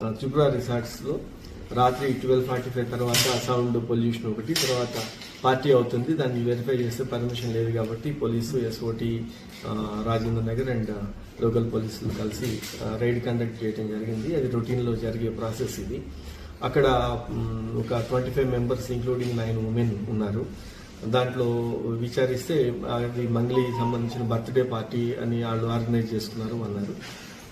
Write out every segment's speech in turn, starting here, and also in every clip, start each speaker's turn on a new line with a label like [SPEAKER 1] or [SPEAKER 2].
[SPEAKER 1] త్రిపుర రిసార్ట్స్లో రాత్రి twelve forty five తర్వాత సౌండ్ పొల్యూషన్ ఒకటి తర్వాత పార్టీ అవుతుంది. దాన్ని వెరిఫై చేస్తే పర్మిషన్ లేదు కాబట్టి police SOT Rajendra Nagar and local పోలీసులు కలిసి రైడ్ కండక్ట్ చేయడం జరిగింది. అది రొటీన్లో జరిగే ప్రాసెస్ ఇది. అక్కడ ఒక twenty five members including nine women ఉన్నారు. దాంట్లో విచారిస్తే అది మంగ్లీ సంబంధించిన బర్త్డే పార్టీ అని వాళ్ళు ఆర్గనైజ్ చేసుకున్నారు అన్నారు.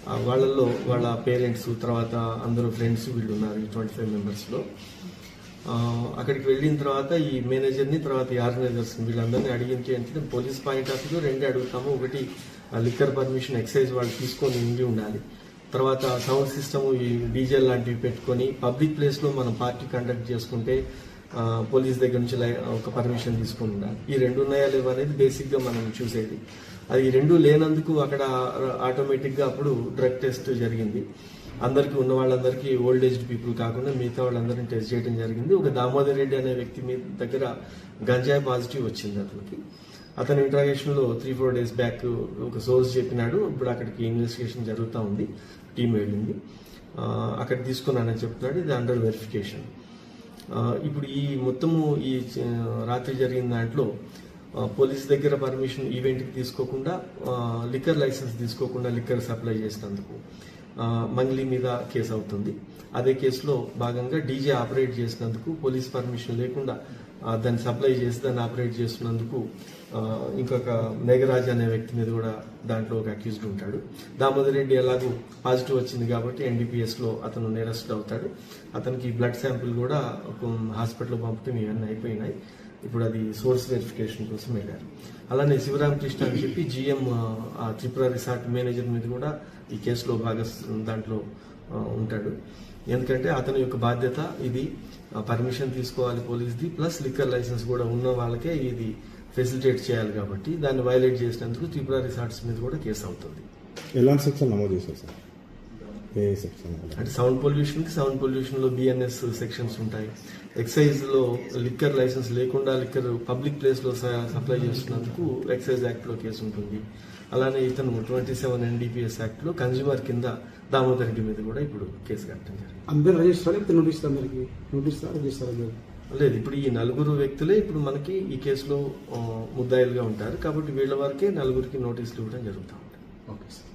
[SPEAKER 1] వాళ్ళల్లో వాళ్ళ పేరెంట్స్ తర్వాత అందరూ ఫ్రెండ్స్ వీళ్ళు ఉన్నారు ఈ ట్వంటీ ఫైవ్ మెంబర్స్లో. అక్కడికి వెళ్ళిన తర్వాత ఈ మేనేజర్ని తర్వాత ఈ ఆర్గనైజర్స్ని వీళ్ళందరినీ అడిగింది అంటే పోలీస్ పాయింట్ ఆఫ్ వ్యూ రెండే అడుగుతాము. ఒకటి లిక్కర్ పర్మిషన్ ఎక్సైజ్ వాళ్ళు తీసుకొని ఉండి ఉండాలి. తర్వాత సౌండ్ సిస్టమ్ ఈ డీజే లాంటివి పెట్టుకొని పబ్లిక్ ప్లేస్లో మనం పార్టీ కండక్ట్ చేసుకుంటే పోలీస్ దగ్గర నుంచి లై- ఒక పర్మిషన్ తీసుకుని ఉండాలి. ఈ రెండు ఉన్నాయా లేవా అనేది బేసిక్గా మనం చూసేది. అది రెండు లేనందుకు అక్కడ ఆటోమేటిక్గా అప్పుడు డ్రగ్ టెస్ట్ జరిగింది. అందరికీ ఉన్న వాళ్ళందరికీ ఓల్డ్ ఏజ్డ్ పీపుల్ కాకుండా మిగతా వాళ్ళందరినీ టెస్ట్ చేయడం జరిగింది. ఒక దామోదర్ రెడ్డి అనే వ్యక్తి మీ దగ్గర గంజాయి పాజిటివ్ వచ్చింది అతనికి. అతని ఇంట్రాగేషన్లో త్రీ ఫోర్ డేస్ బ్యాక్ ఒక సోర్స్ చెప్పినాడు. ఇప్పుడు అక్కడికి ఇన్వెస్టిగేషన్ జరుగుతూ ఉంది. టీం వెళ్ళింది. అక్కడ తీసుకున్నానని చెప్తున్నాడు. ఇది అండర్ వెరిఫికేషన్ ఇప్పుడు ఈ మొత్తము ఈ రాత్రి జరిగిన దాంట్లో పోలీస్ దగ్గర పర్మిషన్ ఈవెంట్కి తీసుకోకుండా లిక్కర్ లైసెన్స్ తీసుకోకుండా లిక్కర్ సప్లై చేసినందుకు మంగ్లీ మీద కేసు అవుతుంది. అదే కేసులో భాగంగా డీజే ఆపరేట్ చేసినందుకు పోలీస్ పర్మిషన్ లేకుండా దాన్ని సప్లై చేసి దాన్ని ఆపరేట్ చేస్తున్నందుకు ఇంకొక మేఘరాజ్ అనే వ్యక్తి మీద కూడా దాంట్లో ఒక అక్యూజ్డ్ ఉంటాడు. దామోదర్ రెడ్డి ఎలాగూ పాజిటివ్ వచ్చింది కాబట్టి ఎన్డీపీఎస్లో అతను నేరస్ట్ అవుతాడు. అతనికి బ్లడ్ శాంపిల్ కూడా హాస్పిటల్ పంపటం ఇవన్నీ అయిపోయినాయి. ఇప్పుడు అది సోర్స్ వెరిఫికేషన్ కోసం వెళ్ళారు. అలానే శివరామకృష్ణ అని చెప్పి జిఎం ఆ త్రిపుర రిసార్ట్ మేనేజర్ మీద కూడా ఈ కేసులో భాగస్ దాంట్లో ఉంటాడు. ఎందుకంటే అతని యొక్క బాధ్యత ఇది పర్మిషన్ తీసుకోవాలి పోలీస్ది ప్లస్ లిక్కర్ లైసెన్స్ కూడా ఉన్న వాళ్ళకే ఇది ఫెసిలిటేట్ చేయాలి కాబట్టి దాన్ని వైలేట్ చేసినందుకు త్రిపుర రిసార్ట్స్ మీద కూడా కేసు అవుతుంది.
[SPEAKER 2] ఎలాంటి సెక్షన్ నమోదు చేశారు సార్? సెక్షన్
[SPEAKER 1] అంటే సౌండ్ పొల్యూషన్కి సౌండ్ పొల్యూషన్లో బిఎన్ఎస్ సెక్షన్స్ ఉంటాయి. ఎక్సైజ్లో లిక్కర్ లైసెన్స్ లేకుండా లిక్కర్ పబ్లిక్ ప్లేస్లో సప్లై చేస్తున్నందుకు ఎక్సైజ్ యాక్ట్లో కేసు ఉంటుంది. అలానే ఇతను ట్వంటీ సెవెన్ ఎన్డీపీఎస్ యాక్ట్లో కన్జ్యూమర్ కింద దామోదర్ రెడ్డి మీద కూడా ఇప్పుడు కేసు కట్టడం జరిగింది.
[SPEAKER 3] అందరు రిజిస్టర్ లేకపోతే నోటీస్ అందరికి నోటీస్ రిజిస్టర్ అందరు
[SPEAKER 1] లేదు ఇప్పుడు ఈ నలుగురు వ్యక్తులే ఇప్పుడు మనకి ఈ కేసులో ముద్దాయిలుగా ఉంటారు. కాబట్టి వీళ్ళ వరకే నలుగురికి నోటీసులు ఇవ్వడం జరుగుతూ ఉంటుంది
[SPEAKER 3] ఓకే సార్